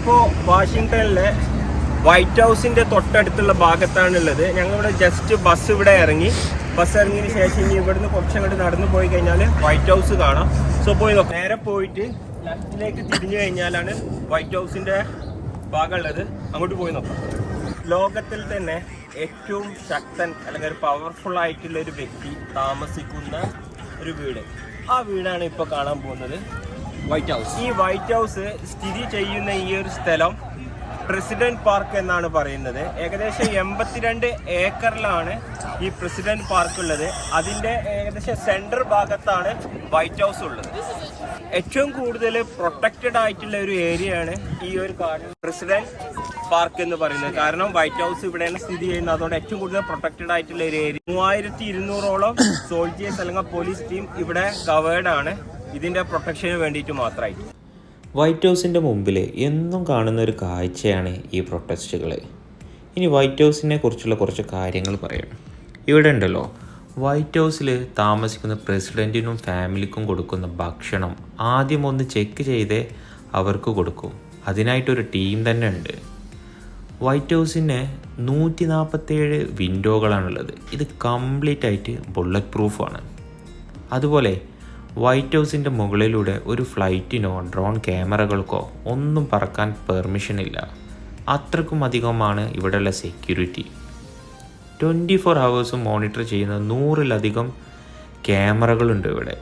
ഇപ്പോൾ വാഷിങ്ടണിലെ വൈറ്റ് ഹൗസിന്റെ തൊട്ടടുത്തുള്ള ഭാഗത്താണുള്ളത്. ഞങ്ങളിവിടെ ജസ്റ്റ് ബസ് ഇവിടെ ഇറങ്ങി. ബസ് ഇറങ്ങിയതിന് ശേഷം ഇനി ഇവിടുന്ന് കുറച്ചങ്ങോട്ട് നടന്നു പോയി കഴിഞ്ഞാൽ വൈറ്റ് ഹൗസ് കാണാം. സോ പോയി നോക്കാം. നേരെ പോയിട്ട് ലെഫ്റ്റിലേക്ക് തിരിഞ്ഞു കഴിഞ്ഞാലാണ് വൈറ്റ് ഹൗസിന്റെ ഭാഗമുള്ളത്. അങ്ങോട്ട് പോയി നോക്കാം. ലോകത്തിൽ തന്നെ ഏറ്റവും ശക്തൻ അല്ലെങ്കിൽ പവർഫുൾ ആയിട്ടുള്ള ഒരു വ്യക്തി താമസിക്കുന്ന ഒരു വീട്. ആ വീടാണ് ഇപ്പോൾ കാണാൻ പോകുന്നത്. വൈറ്റ് ഹൗസ് ഈ വൈറ്റ് ഹൗസ് സ്ഥിതി ചെയ്യുന്ന ഈ ഒരു സ്ഥലം പ്രസിഡന്റ് പാർക്ക് എന്നാണ് പറയുന്നത്. ഏകദേശം എൺപത്തിരണ്ട് ഏക്കറിലാണ് ഈ പ്രസിഡന്റ് പാർക്ക് ഉള്ളത്. അതിന്റെ ഏകദേശം സെൻട്രൽ ഭാഗത്താണ് വൈറ്റ് ഹൗസ് ഉള്ളത്. ഏറ്റവും കൂടുതൽ പ്രൊട്ടക്റ്റഡ് ആയിട്ടുള്ള ഒരു ഏരിയയാണ് ഈ ഒരു കാർഡ് പ്രസിഡന്റ് പാർക്ക് എന്ന് പറയുന്നത്. കാരണം വൈറ്റ് ഹൗസ് ഇവിടെയാണ് സ്ഥിതി ചെയ്യുന്നത്. അതുകൊണ്ട് ഏറ്റവും കൂടുതൽ പ്രൊട്ടക്റ്റഡ് ആയിട്ടുള്ള ഒരു ഏരിയ മൂവായിരത്തി ഇരുന്നൂറോളം സോൾജിയേഴ്സ് അല്ലെങ്കിൽ പോലീസ് ടീം ഇവിടെ കവേർഡ് ആണ്. ഇതിന്റെ പ്രൊട്ടക്ഷന് വേണ്ടിയിട്ട് മാത്രമായിട്ട്. വൈറ്റ് ഹൗസിന്റെ മുമ്പിൽ എന്നും കാണുന്ന ഒരു കാഴ്ചയാണ് ഈ പ്രൊട്ടസ്റ്റുകൾ ഇനി വൈറ്റ് ഹൗസിനെ കുറിച്ചുള്ള കുറച്ച് കാര്യങ്ങൾ പറയാം. ഇവിടെ ഉണ്ടല്ലോ വൈറ്റ് ഹൗസിൽ താമസിക്കുന്ന പ്രസിഡന്റിനും ഫാമിലിക്കും കൊടുക്കുന്ന ഭക്ഷണം ആദ്യം ഒന്ന് ചെക്ക് ചെയ്തേ അവർക്ക് കൊടുക്കും. അതിനായിട്ടൊരു ടീം തന്നെ ഉണ്ട്. വൈറ്റ് ഹൗസിന് നൂറ്റി നാൽപ്പത്തേഴ് വിൻഡോകളാണുള്ളത്. ഇത് കംപ്ലീറ്റ് ആയിട്ട് ബുള്ളറ്റ് പ്രൂഫാണ്. അതുപോലെ വൈറ്റ് ഹൗസിന്റെ മുകളിലൂടെ ഒരു ഫ്ലൈറ്റിനോ ഡ്രോൺ ക്യാമറകൾക്കോ ഒന്നും പറക്കാൻ പെർമിഷൻ ഇല്ല. അത്രക്കും അധികമാണ് ഇവിടെയുള്ള സെക്യൂരിറ്റി ട്വന്റി ഫോർ ഹവേഴ്സും മോണിറ്റർ ചെയ്യുന്ന നൂറിലധികം ക്യാമറകളുണ്ട് ഇവിടെ.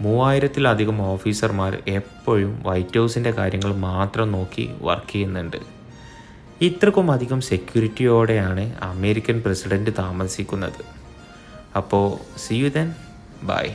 മൂവായിരത്തിലധികം ഓഫീസർമാർ എപ്പോഴും വൈറ്റ് ഹൗസിന്റെ കാര്യങ്ങൾ മാത്രം നോക്കി വർക്ക് ചെയ്യുന്നുണ്ട്. ഇത്രക്കും അധികം സെക്യൂരിറ്റിയോടെയാണ് അമേരിക്കൻ പ്രസിഡന്റ് താമസിക്കുന്നത്. അപ്പോൾ സി യു ദെൻ ബൈ